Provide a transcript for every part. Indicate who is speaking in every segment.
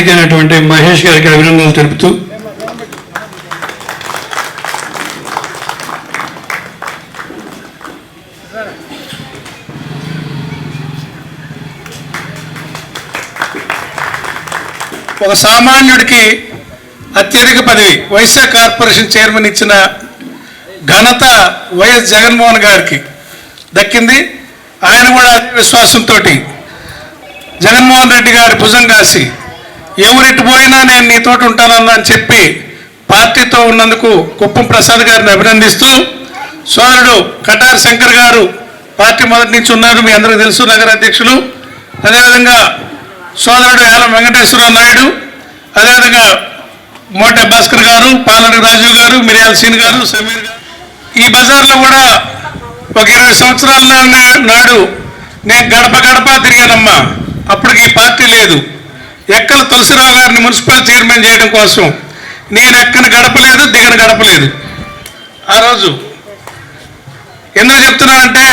Speaker 1: ఎన్నికైనటువంటి మహేష్ గారికి అభినందనలు తెలుపుతూ
Speaker 2: ఒక సామాన్యుడికి అత్యధిక పదవి వైశ్య కార్పొరేషన్ చైర్మన్ ఇచ్చిన ఘనత వైఎస్ జగన్మోహన్ గారికి దక్కింది. ఆయన కూడా విశ్వాసంతో జగన్మోహన్ రెడ్డి గారి భుజం కాసి ఎవరిటి పోయినా నేను నీతోటి ఉంటానన్నా అని చెప్పి పార్టీతో ఉన్నందుకు కుప్పం ప్రసాద్ గారిని అభినందిస్తూ సోదరుడు కటార్ శంకర్ గారు పార్టీ మొదటి నుంచి ఉన్నారు మీ అందరికీ తెలుసు నగర అధ్యక్షులు. అదేవిధంగా సోదరుడు యాలం వెంకటేశ్వరరావు నాయుడు అదేవిధంగా మోటే భాస్కర్ గారు పాలన రాజు గారు మిరియాల సీన్ గారు సమీర్ గారు. ఈ బజార్లో కూడా ఒక ఇరవై సంవత్సరాల నా- నాడు నేను గడప గడప తిరిగానమ్మా. అప్పటికి ఈ పార్టీ లేదు. ఎక్కల తులసిరావు గారిని మున్సిపల్ చైర్మన్ చేయడం కోసం నేను ఎక్కని గడపలేదు దిగని గడపలేదు. ఆ రోజు ఎందుకు చెప్తున్నానంటే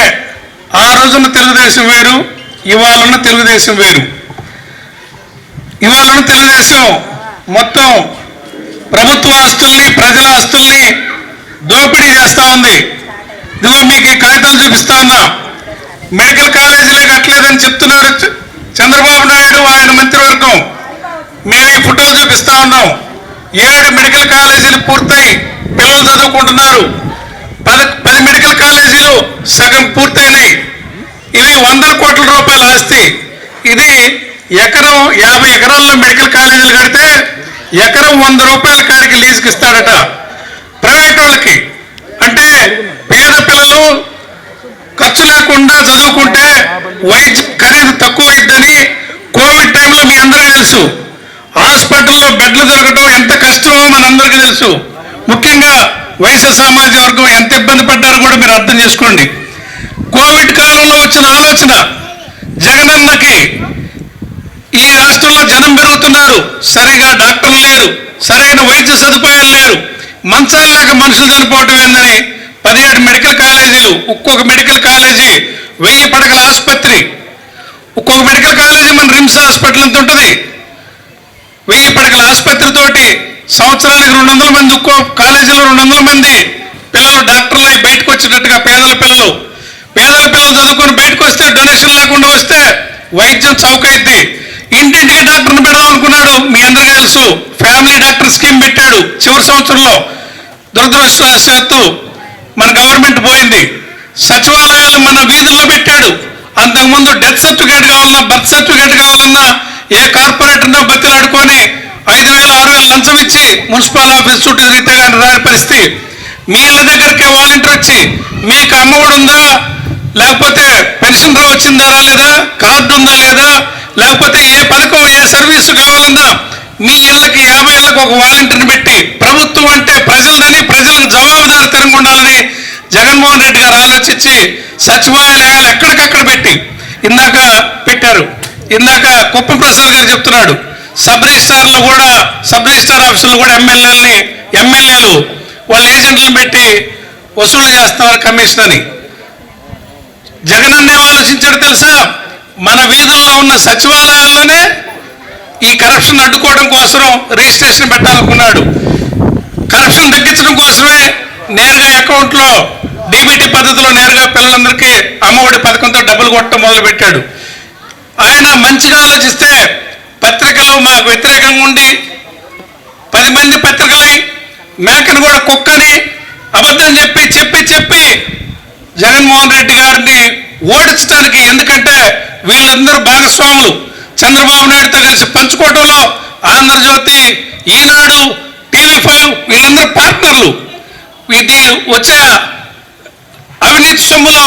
Speaker 2: ఆ రోజున్న తెలుగుదేశం వేరు ఇవాళ ఉన్న తెలుగుదేశం వేరు. ఇవాళ ఉన్న తెలుగుదేశం మొత్తం ప్రభుత్వ ఆస్తుల్ని ప్రజల ఆస్తుల్ని దోపిడీ చేస్తూ ఉంది. ఇదిగో మీకు ఈ కాగితాలు చూపిస్తా ఉన్నా. మెడికల్ కాలేజీలే కట్టలేదని చెప్తున్నారు. చంద్రబాబు నాయుడు ఆయన మంత్రివర్గం. మేము ఈ ఫోటోలు చూపిస్తా ఉన్నాం. ఏడు మెడికల్ కాలేజీలు పూర్తయి పిల్లలు చదువుకుంటున్నారు. పది పది మెడికల్ కాలేజీలు సగం పూర్తయినాయి. ఇవి వందల కోట్ల రూపాయల ఆస్తి. ఇది ఎకరం యాభై ఎకరాల్లో మెడికల్ కాలేజీలు కడితే ఎకరం వంద రూపాయల కాడికి లీజుకి ఇస్తాడట ప్రైవేట్ వాళ్ళకి. అంటే పేద పిల్లలు ఖర్చు లేకుండా చదువుకుంటే వైద్య ఖరీదు తక్కువ అయిద్దని కోవిడ్ టైంలో మీ అందరికీ తెలుసు. హాస్పిటల్లో బెడ్లు దొరకడం ఎంత కష్టమో మనందరికీ తెలుసు. ముఖ్యంగా వైశ్య సామాజిక వర్గం ఎంత ఇబ్బంది పడ్డారో కూడా మీరు అర్థం చేసుకోండి. కోవిడ్ కాలంలో వచ్చిన ఆలోచన జగనన్నకి ఈ రాష్ట్రంలో జనం పెరుగుతున్నారు. సరిగా డాక్టర్లు లేరు. సరైన వైద్య సదుపాయాలు లేరు. మంచాలు లేక మనుషులు చనిపోవటం ఏందని పదిహేడు మెడికల్ కాలేజీలు ఒక్కొక్క మెడికల్ కాలేజీ వెయ్యి పడకల ఆసుపత్రి. ఒక్కొక్క మెడికల్ కాలేజీ మన రిమ్స్ హాస్పిటల్ ఎంత ఉంటుంది? వెయ్యి పడకల ఆసుపత్రి తోటి సంవత్సరానికి రెండు వందల మంది ఒక్కో కాలేజీలో రెండు వందల మంది పిల్లలు డాక్టర్లు అయి బయటకు వచ్చేటట్టుగా పేదల పిల్లలు. పేదల పిల్లలు చదువుకొని బయటకు వస్తే డొనేషన్ లేకుండా వస్తే వైద్యం చౌకైద్ది. ఇంటింటికి డాక్టర్ని పెడదామనుకున్నాడు మీ అందరికీ తెలుసు ఫ్యామిలీ డాక్టర్ స్కీమ్ పెట్టాడు చివరి సంవత్సరంలో. దురదృష్టవశాత్తు మన గవర్నమెంట్ పోయింది. సచివాలయాలు మన వీధుల్లో పెట్టాడు. అంతకుముందు డెత్ సర్టిఫికేట్ కావాలన్నా బర్త్ సర్టిఫికేట్ కావాలన్నా ఏ కార్పొరేటర్నో బతిలాడుకొని ఐదు వేలు ఆరు వేలు లంచం ఇచ్చి మున్సిపల్ ఆఫీస్ చుట్టూ తిరిగితే కానీ రాని పరిస్థితి. మీ ఇళ్ళ దగ్గరికి వాలంటీర్ వచ్చి మీకు అమ్మఒడి ఉందా? లేకపోతే పెన్షన్ వచ్చిందా లేదా కార్డు ఉందా లేదా? లేకపోతే ఏ పథకం ఏ సర్వీసు కావాలన్నా మీ ఇళ్ళకి యాభై ఇళ్ళకి ఒక వాలంటీర్ని పెట్టి ప్రభుత్వం అంటే ప్రజలదని జగన్మోహన్ రెడ్డి గారు ఆలోచించి సచివాలయాలు ఎక్కడికక్కడ పెట్టి ఇందాక పెట్టారు. ఇందాక కుప్ప ప్రసాద్ గారు చెప్తున్నాడు. సబ్ రిజిస్టార్లు కూడా సబ్ రిజిస్టార్ ఆఫీసులు కూడా ఎమ్మెల్యేలని ఎమ్మెల్యేలు వాళ్ళ ఏజెంట్లను పెట్టి వసూలు చేస్తున్నారు కమిషన్ అని. జగన్ అన్న ఆలోచించాడు తెలుసా? మన వీధుల్లో ఉన్న సచివాలయాల్లోనే ఈ కరప్షన్ అడ్డుకోవడం కోసం రిజిస్ట్రేషన్ పెట్టాలనుకున్నాడు. కరప్షన్ తగ్గించడం కోసమే నేరుగా అకౌంట్లో డీబీటీ పద్ధతిలో నేరుగా పిల్లలందరికీ అమ్మఒడి పథకంతో డబ్బులు కొట్టడం మొదలుపెట్టాడు. ఆయన మంచిగా ఆలోచిస్తే పత్రికలు మాకు వ్యతిరేకంగా ఉండి పది మంది పత్రికలై మేకను కూడా కుక్కని అబద్ధం చెప్పి చెప్పి చెప్పి జగన్మోహన్ రెడ్డి గారిని ఓడించడానికి ఎందుకంటే వీళ్ళందరూ భాగస్వాములు. చంద్రబాబు నాయుడుతో కలిసి పంచుకోవడంలో ఆంధ్రజ్యోతి ఈనాడు టీవీ ఫైవ్ వీళ్ళందరూ పార్ట్నర్లు. ఇది వచ్చే అవినీతి సొమ్ములో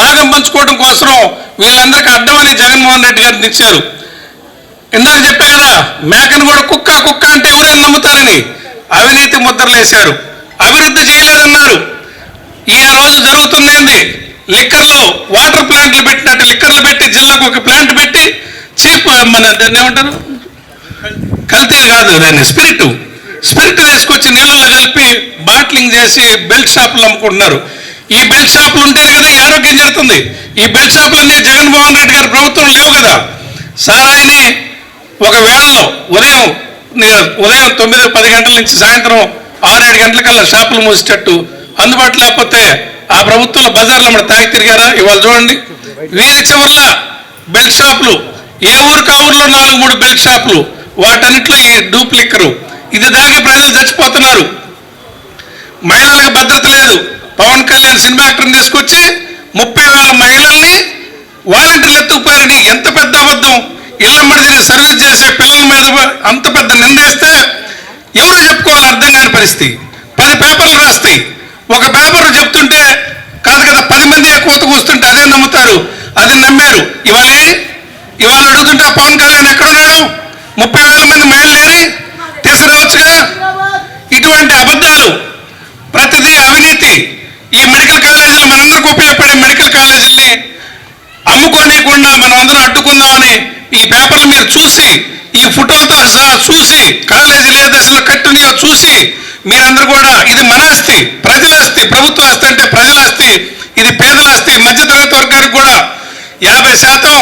Speaker 2: భాగం పంచుకోవడం కోసం వీళ్ళందరికీ అడ్డమని జగన్మోహన్ రెడ్డి గారిని ఇచ్చారు. ఇందాక చెప్పా కదా మేకను కూడా కుక్క కుక్క అంటే ఎవరైనా నమ్ముతారని అవినీతి ముద్రలేశారు అభివృద్ధి చేయలేదన్నారు. ఈ రోజు జరుగుతుందేంది? లిక్కర్లో వాటర్ ప్లాంట్లు పెట్టినట్టు లిక్కర్లు పెట్టి జిల్లాకు ఒక ప్లాంట్ పెట్టి చీప్ మన దాన్ని ఏమంటారు? కల్తీ కాదు దాన్ని స్పిరిట్. స్పిరిట్ తీసుకొచ్చి నీళ్ళలో కలిపి బాట్లింగ్ చేసి బెల్ట్ షాపులు అమ్ముకుంటున్నారు. ఈ బెల్ట్ షాపులు ఉంటేనే కదా ఈ ఆరోగ్యం జరుగుతుంది. ఈ బెల్ట్ షాపులన్నీ జగన్మోహన్ రెడ్డి గారి ప్రభుత్వం లేవు కదా. సారాయిని ఒక వేళలో ఉదయం ఉదయం తొమ్మిది పది గంటల నుంచి సాయంత్రం ఆరేడు గంటలకల్లా షాపులు మూసేటట్టు. అందుబాటులో లేకపోతే ఆ ప్రభుత్వంలో బజార్లో మన తాగి తిరిగారా? ఇవాళ చూడండి. వీధి చివరల బెల్ట్ షాపులు ఏ ఊరికి ఆ ఊర్లో నాలుగు మూడు బెల్ట్ షాపులు వాటన్నిటిలో ఈ డూప్లిక్కరు ఇది దాగి ప్రజలు చచ్చిపోతున్నారు. మహిళలకు భద్రత లేదు. పవన్ కళ్యాణ్ సినిమా యాక్టర్ని తీసుకొచ్చి ముప్పై వేల మహిళల్ని వాలంటీర్లు ఎత్తుకుపోయారని ఎంత పెద్ద అబద్ధం? ఇళ్ళమ్మడి తిరిగి సర్వీస్ చేసే పిల్లల మీద అంత పెద్ద నిందేస్తే ఎవరు చెప్పుకోవాలి అర్థం కాని పరిస్థితి. పది పేపర్లు రాస్తాయి. ఒక పేపర్ చెప్తుంటే కాదు కదా పది మంది కోత కూస్తుంటే అదే నమ్ముతారు అది నమ్మారు. ఇవాళ ఇవాళ అడుగుతుంటే పవన్ కళ్యాణ్ ఎక్కడున్నాడు? ముప్పై వేల మంది మహిళలు లేని ఇటువంటి అబద్ధాలు ప్రతిదీ అవినీతి. ఈ మెడికల్ కాలేజీలు మనందరికి ఉపయోగపడే మెడికల్ కాలేజీల్ని అమ్ముకోనియకుండా మనం అందరం అడ్డుకుందామని ఈ పేపర్లు మీరు చూసి ఈ ఫోటోలతో సహా చూసి కాలేజీలు ఏ దశలో కట్టున్నాయో చూసి మీరందరూ కూడా ఇది మన ఆస్తి ప్రజల ఆస్తి ప్రభుత్వ ఆస్తి అంటే ప్రజల ఆస్తి ఇది పేదల ఆస్తి. మధ్యతరగతి వర్గానికి కూడా యాభై శాతం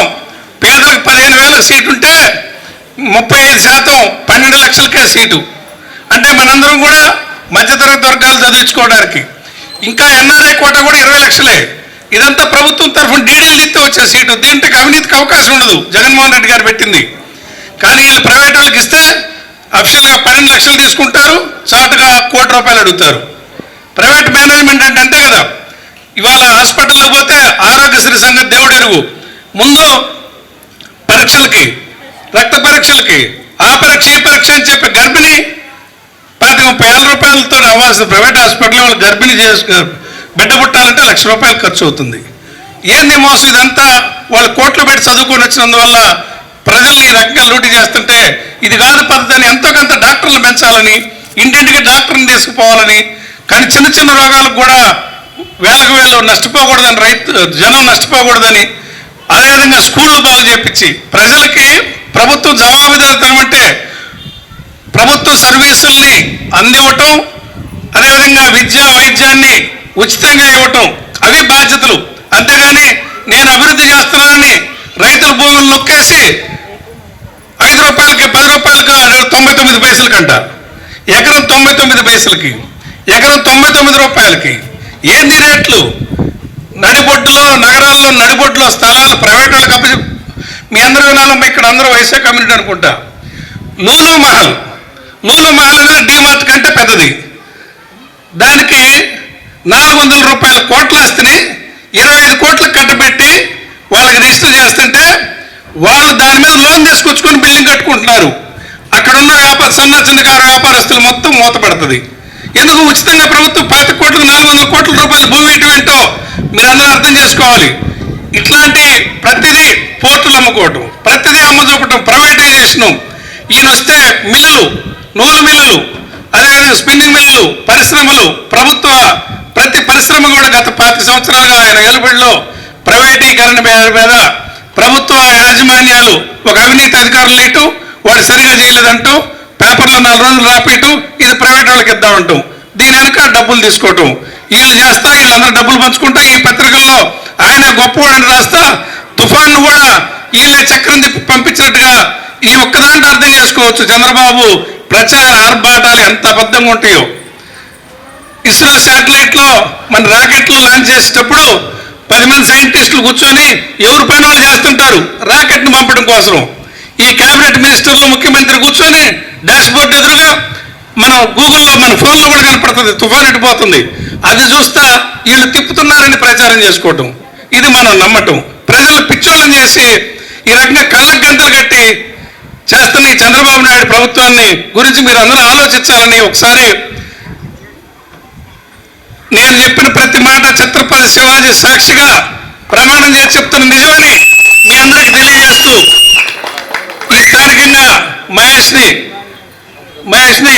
Speaker 2: పేదలకు పదిహేను వేల సీటు ఉంటే ముప్పై ఐదు శాతం లక్షలకే సీటు. అంటే మనందరం కూడా మధ్యతరగతి వర్గాలు చదివించుకోవడానికి. ఇంకా ఎన్ఆర్ఐ కోట కూడా ఇరవై లక్షలే. ఇదంతా ప్రభుత్వం తరఫున డీడీలు ఇస్తే వచ్చే సీటు. దీంట్లో అవినీతికి అవకాశం ఉండదు. జగన్మోహన్ రెడ్డి గారు పెట్టింది. కానీ వీళ్ళు ప్రైవేట్ వాళ్ళకి ఇస్తే అఫీషియల్గా పన్నెండు లక్షలు తీసుకుంటారు. చాటుగా కోటి రూపాయలు అడుగుతారు. ప్రైవేట్ మేనేజ్మెంట్ అంటే అంతే కదా. ఇవాళ హాస్పిటల్లో పోతే ఆరోగ్యశ్రీ సంగతి దేవుడు ముందు పరీక్షలకి రక్త పరీక్షలకి ఆ పరీక్ష ఈ పరీక్ష అని చెప్పి గర్భిణి పాతి ముప్పై వేల రూపాయలతో అవ్వాల్సిన ప్రైవేట్ హాస్పిటల్ వాళ్ళు గర్భిణి చేసుకు బిడ్డ పుట్టాలంటే లక్ష రూపాయలు ఖర్చు అవుతుంది. ఏంది మోసం ఇదంతా? వాళ్ళు కోట్లు పెట్టి చదువుకొని వచ్చినందువల్ల ప్రజల్ని ఈ రకంగా లూటీ చేస్తుంటే ఇది కాదు పద్ధతి అని ఎంతో కొంత డాక్టర్లు పెంచాలని ఇంటింటికి డాక్టర్ని తీసుకుపోవాలని కానీ చిన్న చిన్న రోగాలకు కూడా వేలకు వేలు నష్టపోకూడదని రైతు జనం నష్టపోకూడదని అదేవిధంగా స్కూళ్ళు బాగు చేపించి ప్రజలకి ప్రభుత్వం జవాబుదారితనం అంటే ప్రభుత్వ సర్వీసుల్ని అందివ్వటం అదేవిధంగా విద్యా వైద్యాన్ని ఉచితంగా ఇవ్వటం అవి బాధ్యతలు. అంతేగాని నేను అభివృద్ధి చేస్తున్నానని రైతుల భూములు నొక్కేసి ఐదు రూపాయలకి పది రూపాయలకి తొంభై తొమ్మిది పైసలకంట ఎకరం తొంభై తొమ్మిది పైసలకి ఎకరం తొంభై తొమ్మిది రూపాయలకి ఏంది రేట్లు? నడిబొడ్డులో నగరాల్లో నడిబొడ్డులో స్థలాలు ప్రైవేట్ వాళ్ళకి అప్పచెప్పి మీ అందరూ వినాలమ్మా ఇక్కడ అందరూ వైశ్య కమ్యూనిటీ అనుకుంటా. లూలు మహల్. లూలు మహల్ అనేది డీమార్ట్ కంటే పెద్దది. దానికి నాలుగు వందల రూపాయల కోట్ల ఆస్తిని ఇరవై ఐదు కోట్లకు కట్టబెట్టి వాళ్ళకి రిజిస్టర్ చేస్తుంటే వాళ్ళు దాని మీద లోన్ తీసుకొచ్చుకొని బిల్డింగ్ కట్టుకుంటున్నారు. అక్కడ ఉన్న వ్యాపార సన్న చిన్నకారు వ్యాపారస్తులు మొత్తం మూత ఎందుకు? ఉచితంగా ప్రభుత్వం పాతి కోట్లకు నాలుగు వందల కోట్ల రూపాయల భూమి ఇటు ఏంటో మీరందరూ అర్థం చేసుకోవాలి. ఇట్లాంటి ప్రతిదీ పోర్టులు అమ్ముకోవటం ప్రతిదీ అమ్మచూపటం ప్రైవేటైజేషను ఈయన వస్తే మిల్లులు నూలు మిల్లులు అదేవిధంగా స్పిన్నింగ్ మిల్లులు పరిశ్రమలు ప్రభుత్వ ప్రతి పరిశ్రమ కూడా గత పాతి సంవత్సరాలుగా ఆయన ఏలుబడిలో ప్రైవేటీకరణ మీద మీద ప్రభుత్వ యాజమాన్యాలు ఒక అవినీతి అధికారులు ఇటు వాడు సరిగా చేయలేదంటూ పేపర్లో నాలుగు రోజులు రాపేయటం ఇది ప్రైవేట్ వాళ్ళకి ఇద్దామంటాం. దీని వెనుక డబ్బులు తీసుకోవటం. వీళ్ళు చేస్తా వీళ్ళందరూ డబ్బులు పంచుకుంటా ఈ పత్రికల్లో ఆయన గొప్పవాడని రాస్తా తుఫాన్ను కూడా వీళ్ళే చక్రం తిప్పి పంపించినట్టుగా ఈ ఒక్కదాంట్లో అర్థం చేసుకోవచ్చు. చంద్రబాబు ప్రచార ఆర్భాటాలు ఎంత అబద్ధంగా ఉంటాయో. ఇస్రో శాటిలైట్లో మన రాకెట్లు లాంచ్ చేసేటప్పుడు పది మంది సైంటిస్టులు కూర్చొని ఎవరు పని వాళ్ళు చేస్తుంటారు? రాకెట్ను పంపడం కోసం. ఈ కేబినెట్ మినిస్టర్లు ముఖ్యమంత్రి కూర్చొని డాష్బోర్డ్ ఎదురుగా మనం గూగుల్లో మన ఫోన్లో కూడా కనపడుతుంది తుఫాన్ ఎట్టిపోతుంది అది చూస్తా వీళ్ళు తిప్పుతున్నారని ప్రచారం చేసుకోవటం. ఇది మనం నమ్మటం. ప్రజలు పిచ్చోళ్ళని చేసి ఈ రకంగా కళ్ళకు గంతులు కట్టి చేస్తున్న ఈ చంద్రబాబు నాయుడు ప్రభుత్వాన్ని గురించి మీరు అందరూ ఆలోచించాలని ఒకసారి నేను చెప్పిన ప్రతి మాట ఛత్రపతి శివాజీ సాక్షిగా ప్రమాణం చేసి చెప్తున్న నిజమని మీ అందరికి తెలియజేస్తూ ఈ స్థానికంగా మహేష్ని మహేష్ని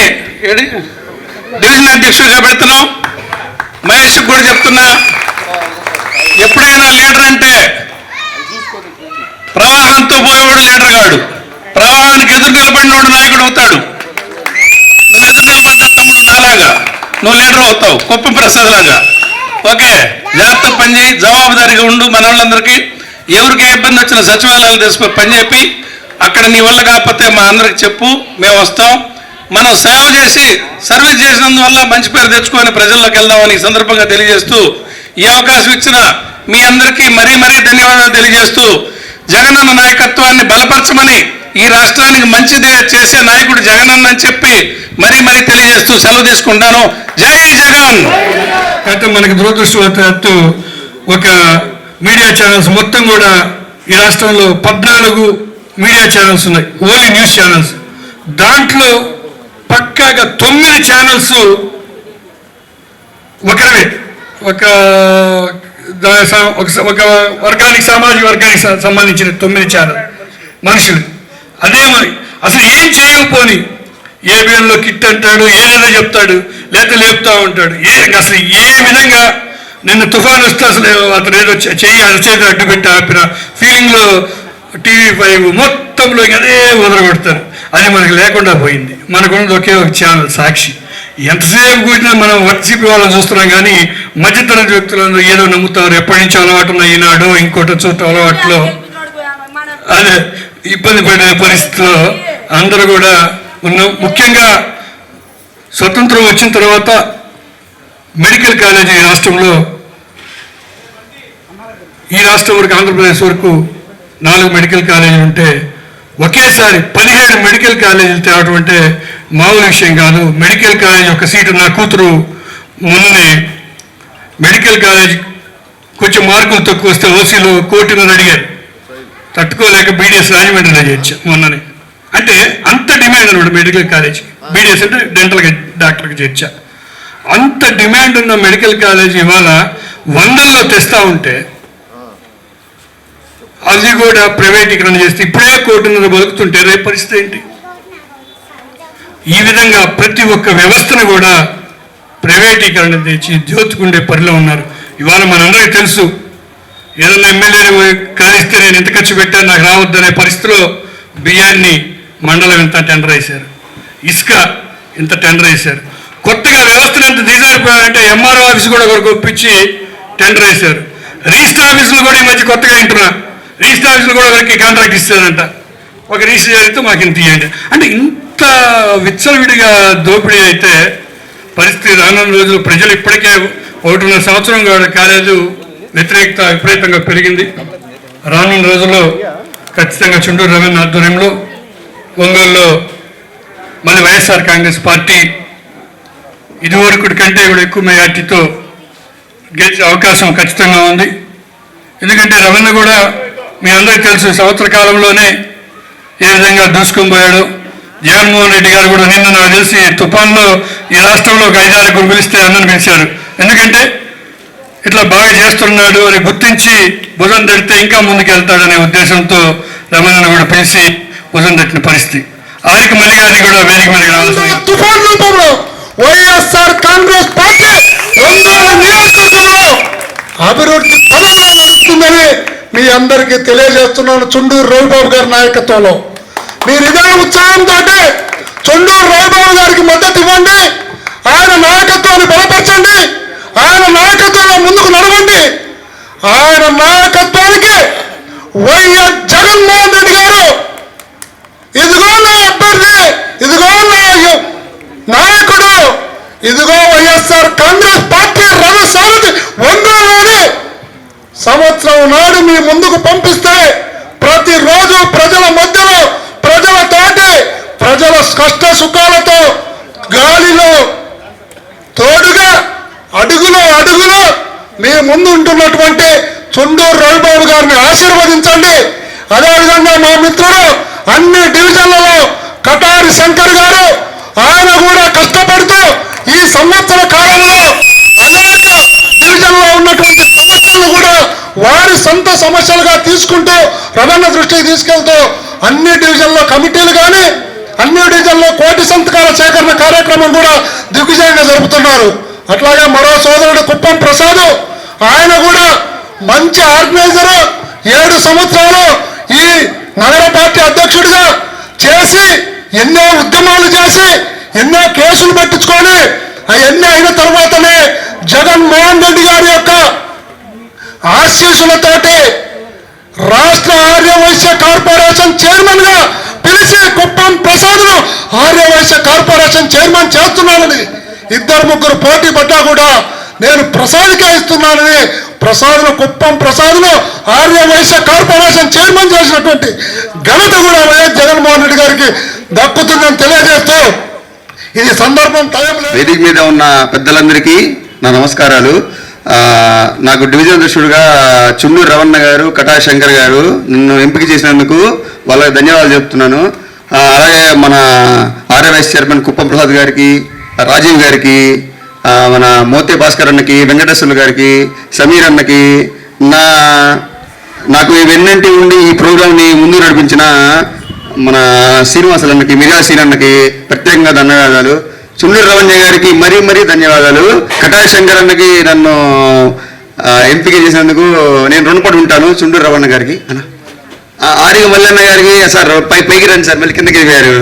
Speaker 2: డివిజన్ అధ్యక్షుడిగా పెడుతున్నాం. మహేష్ కూడా చెప్తున్నా ఎప్పుడైనా లీడర్ అంటే ప్రవాహంతో పోయేవాడు లీడర్ కాడు ప్రవాహానికి ఎదురు నిలబడినోడు నాయకుడు అవుతాడు. నువ్వు ఎదురు నిలబడ్డ తమ్ముడు నాలాగా. నువ్వు లీడర్ అవుతావు. కుప్పం ప్రసాద్ లాగా ఓకే జాగ్రత్త పని చేయి. జవాబుదారీగా ఉండు మన వాళ్ళందరికీ ఎవరికి ఏ ఇబ్బంది వచ్చినా సచివాలయాలు తీసుకొని పని చెప్పి అక్కడ నీ వల్ల కాకపోతే మా అందరికి చెప్పు. మేము వస్తాం. మనం సేవ చేసి సర్వీస్ చేసినందువల్ల మంచి పేరు తెచ్చుకొని ప్రజల్లోకి వెళ్దామని ఈ సందర్భంగా తెలియజేస్తూ ఈ అవకాశం ఇచ్చిన మీ అందరికీ మరీ మరీ ధన్యవాదాలు తెలియజేస్తూ జగనన్న నాయకత్వాన్ని బలపరచమని ఈ రాష్ట్రానికి మంచిదే చేసే నాయకుడు జగనన్న అని చెప్పి మరీ మరీ తెలియజేస్తూ సెలవు తీసుకుంటాను. జై జగన్!
Speaker 1: అయితే మనకి దురదృష్టవశాత్తు ఒక మీడియా ఛానల్స్ మొత్తం కూడా ఈ రాష్ట్రంలో పద్నాలుగు మీడియా ఛానల్స్ ఉన్నాయి. Only news channels. దాంట్లో పక్కాగా తొమ్మిది ఛానల్స్ ఒకరివే. ఒక ఒక వర్గానికి సామాజిక వర్గానికి సంబంధించిన తొమ్మిది ఛానల్ మనుషులు. అదే మరి అసలు ఏం చేయకపోని ఏబిఎన్లో కిట్ అంటాడు ఏదైనా చెప్తాడు లేదా లేపుతా ఉంటాడు. ఏ అసలు ఏ విధంగా నిన్న తుఫాన్ వస్తే అసలు అతను ఏదో చెయ్యి అరచేతి అడ్డు పెట్టి ఆపిన ఫీలింగ్లో టీవీ ఫైవ్ మొత్తంలో అదే వదలగొడతారు. అది మనకు లేకుండా పోయింది. మనకున్నది ఒకే ఒక ఛానల్ సాక్షి. ఎంతసేపు కూర్చున్నా మనం వర్షిప్ వాళ్ళని చూస్తున్నాం కానీ మధ్యతరగతి వ్యక్తులను ఏదో నమ్ముతారు. ఎప్పటి నుంచో అలవాటు ఉన్న ఈనాడు ఇంకోటి చోట అలవాట్లో. అదే ఇబ్బంది పడే పరిస్థితిలో అందరూ కూడా ఉన్నాం ముఖ్యంగా స్వతంత్రం వచ్చిన తర్వాత మెడికల్ కాలేజీ ఈ రాష్ట్రంలో ఈ రాష్ట్రం వరకు ఆంధ్రప్రదేశ్ వరకు నాలుగు మెడికల్ కాలేజీలు ఉంటే ఒకేసారి పదిహేడు మెడికల్ కాలేజీలు తేవటం అంటే మామూలు విషయం కాదు. మెడికల్ కాలేజ్ యొక్క సీటు నా కూతురు మొన్ననే మెడికల్ కాలేజ్ కొంచెం మార్కులు తక్కువ వస్తే ఓసీలో కోటిన్నర అడిగారు. తట్టుకోలేక బీడిఎస్ రాజమండ్రిలో చేయొచ్చు మొన్ననే. అంటే అంత డిమాండ్ అనమాట మెడికల్ కాలేజ్ బీడిఎస్ అంటే డెంటల్గా డాక్టర్కి చేర్చా. అంత డిమాండ్ ఉన్న మెడికల్ కాలేజ్ ఇవాళ వందల్లో తెస్తా ఉంటే అది కూడా ప్రైవేటీకరణ చేస్తే ఇప్పుడే కోటిన్నర బతుకుతుంటే రేపు పరిస్థితి ఏంటి? ఈ విధంగా ప్రతి ఒక్క వ్యవస్థను కూడా ప్రైవేటీకరణ తెచ్చి దోచుకుండే పనిలో ఉన్నారు. ఇవాళ మనందరికీ తెలుసు ఏదన్నా ఎమ్మెల్యేని కాలిస్తే నేను ఇంత ఖర్చు పెట్టాను నాకు రావద్దనే పరిస్థితిలో బియ్యాన్ని మండలం ఇంత టెండర్ వేశారు? ఇసుక ఇంత టెండర్ వేశారు? కొత్తగా వ్యవస్థను ఎంత దిగజారిపోయారంటే ఎంఆర్ఓ ఆఫీస్ కూడా ఒకరికి ఒప్పించి టెండర్ వేశారు. రిజిస్టర్ ఆఫీసులు కూడా ఈ మధ్య కొత్తగా వింటున్నా. రిజిస్టర్ ఆఫీసులు కూడా ఒకరికి కాంట్రాక్ట్ ఇస్తారంట. ఒక రిజిస్టర్ చేస్తే మాకు ఇంత ఇవ్వండి అంటే ఇంత విచ్చలవిడిగా దోపిడీ అయితే పరిస్థితి రానున్న రోజులు ప్రజలు ఇప్పటికే ఒకటిన్నర సంవత్సరం కాలేజు కాలేదు వ్యతిరేకత విపరీతంగా పెరిగింది. రానున్న రోజుల్లో ఖచ్చితంగా చుండూరు రవీంద్ర ఆధ్వర్యంలో ఒంగోలులో మళ్ళీ వైఎస్ఆర్ కాంగ్రెస్ పార్టీ ఇదివరకు కంటే కూడా ఎక్కువ మెజార్టీతో గెలిచే అవకాశం ఖచ్చితంగా ఉంది. ఎందుకంటే రవీంద్ర కూడా మీ అందరికీ తెలుసు సంవత్సర కాలంలోనే ఏ విధంగా దూసుకొని పోయాడు. జగన్మోహన్ రెడ్డి గారు కూడా నిన్న నాకు తెలిసి తుఫాన్లో ఈ రాష్ట్రంలో ఒక ఐదారుగురు పిలిస్తే అందరిని పిలిచారు. ఎందుకంటే ఇట్లా బాగా చేస్తున్నాడు అని గుర్తించి భుజం తడితే ఇంకా ముందుకు వెళ్తాడనే ఉద్దేశంతో రమణను కూడా పిలిచి భుజం తట్టిన పరిస్థితి. ఆయనకి మళ్ళీ గారిని కూడా వేదిక మీదకి రావాల్సింది
Speaker 3: తుఫాన్ రూపంలో వైఎస్ఆర్ కాంగ్రెస్ పార్టీ ఒంగోలు నియోజకవర్గంలో అభివృద్ధి మీ అందరికీ తెలియజేస్తున్నాను చుండూరు రవిబాబు గారి నాయకత్వంలో. మీరు ఇదే ఉత్సాహంతో చుండూరు రాయబాబు గారికి మద్దతు ఇవ్వండి. ఆయన నాయకత్వాన్ని బలపరచండి. ఆయన నాయకత్వంలో ముందుకు నడవండి. ఆయన నాయకత్వానికి వైఎస్ జగన్మోహన్ రెడ్డి గారు ఇదిగో నా అభ్యర్థి ఇదిగో నా నాయకుడు ఇదిగో వైఎస్ఆర్ కాంగ్రెస్ పార్టీ రథసారథి ఒంగోలుని సంవత్సరం నాడు మీ ముందుకు పంపిస్తే ప్రతిరోజు ప్రజల మధ్యలో సుఖాలతో గాలిలో తోడుగా అడుగులో అడుగులో మీ ముందు ఉంటున్నటువంటి చుండూరు రవిబాబు గారిని ఆశీర్వదించండి. అదేవిధంగా మా మిత్రుడు అన్ని డివిజన్లలో కటారి శంకర్ గారు ఆయన కూడా కష్టపడుతూ ఈ సంవత్సర కాలంలో అనేక డివిజన్లో ఉన్నటువంటి సమస్యలను కూడా వారి సొంత సమస్యలుగా తీసుకుంటూ రవణ దృష్టికి తీసుకెళ్తారు అన్ని డివిజన్లో కమిటీలు కానీ అన్ని డివిజన్లో కోటి సంతకాల సేకరణ కార్యక్రమం కూడా దిగ్విజయంగా జరుపుతున్నారు. అట్లాగే మరో సోదరుడు కుప్పం ప్రసాద్ ఆయన కూడా మంచి ఆర్గనైజర్. ఏడు సంవత్సరాలు ఈ నగర పార్టీ అధ్యక్షుడిగా చేసి ఎన్నో ఉద్యమాలు చేసి ఎన్నో కేసులు పెట్టించుకొని అవన్నీ అయిన తర్వాతనే జగన్మోహన్ రెడ్డి గారి యొక్క ఆశీస్సులతోటి రాష్ట్ర ఆర్య వైశ్య కార్పొరేషన్ చైర్మన్గా పిలిచి కుప్పం ప్రసాద్ను ఆర్య వైశ్య కార్పొరేషన్ చైర్మన్ చేస్తున్నానని ఇద్దరు ముగ్గురు పోటీ పడ్డా కూడా నేను ప్రసాద్కే ఇస్తున్నానని ప్రసాద్ను కుప్పం ప్రసాద్ను ఆర్య వైశ్య కార్పొరేషన్ చైర్మన్ చేసినటువంటి ఘనత కూడా వైఎస్ జగన్మోహన్ రెడ్డి గారికి దక్కుతుందని తెలియజేస్తూ ఇది సందర్భం టైం
Speaker 4: వేదిక మీద ఉన్న పెద్దలందరికీ నా నమస్కారాలు. నాకు డివిజన్ అధ్యక్షుడిగా చుండూరు రవణ గారు కటా శంకర్ గారు నన్ను ఎంపిక చేసినందుకు వాళ్ళకి ధన్యవాదాలు చెప్తున్నాను. అలాగే మన ఆర్ఎవైస్ చైర్మన్ కుప్పం ప్రసాద్ గారికి రాజీవ్ గారికి మన మోతే భాస్కర్ అన్నకి వెంకటేశ్వర్లు గారికి సమీర్ అన్నకి నా నాకు ఇవన్నింటి ఉండి ఈ ప్రోగ్రామ్ని ముందు నడిపించిన మన శ్రీనివాసులు అన్నకి మిర్యాల శ్రీని అన్నకి ప్రత్యేకంగా ధన్యవాదాలు. సుందర రవణ్య గారికి మరీ మరీ ధన్యవాదాలు. కటాయ శంకర్ అన్నకి నన్ను ఎంపిక చేసినందుకు నేను రుణపడి ఉంటాను చుండూరు రవణ గారికి. అన్న. ఆరిగ మల్లన్న గారికి సార్ పై పైకి రండి సార్ మళ్ళీ కిందకి వెళ్ళారు